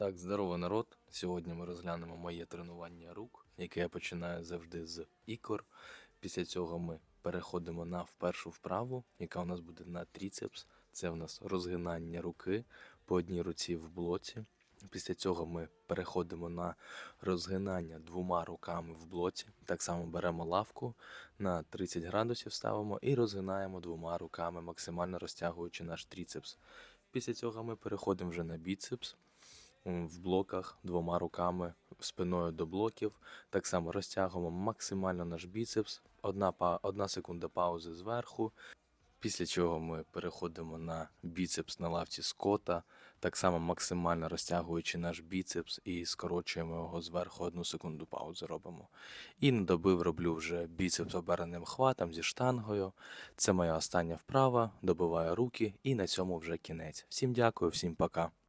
Так, здорово, народ. Сьогодні ми розглянемо моє тренування рук, яке я починаю завжди з ікор. Після цього ми переходимо на першу вправу, яка у нас буде на тріцепс. Це в нас розгинання руки по одній руці в блоці. Після цього ми переходимо на розгинання двома руками в блоці. Так само беремо лавку на 30 градусів ставимо і розгинаємо двома руками, максимально розтягуючи наш тріцепс. Після цього ми переходимо вже на біцепс в блоках двома руками спиною до блоків. Так само розтягуємо максимально наш біцепс. Одна, одна секунда паузи зверху. Після чого ми переходимо на біцепс на лавці скота, так само максимально розтягуючи наш біцепс і скорочуємо його зверху одну секунду паузи робимо. І на добив роблю вже біцепс оберненим хватом зі штангою. Це моя остання вправа, добиваю руки і на цьому вже кінець. Всім дякую, всім пока.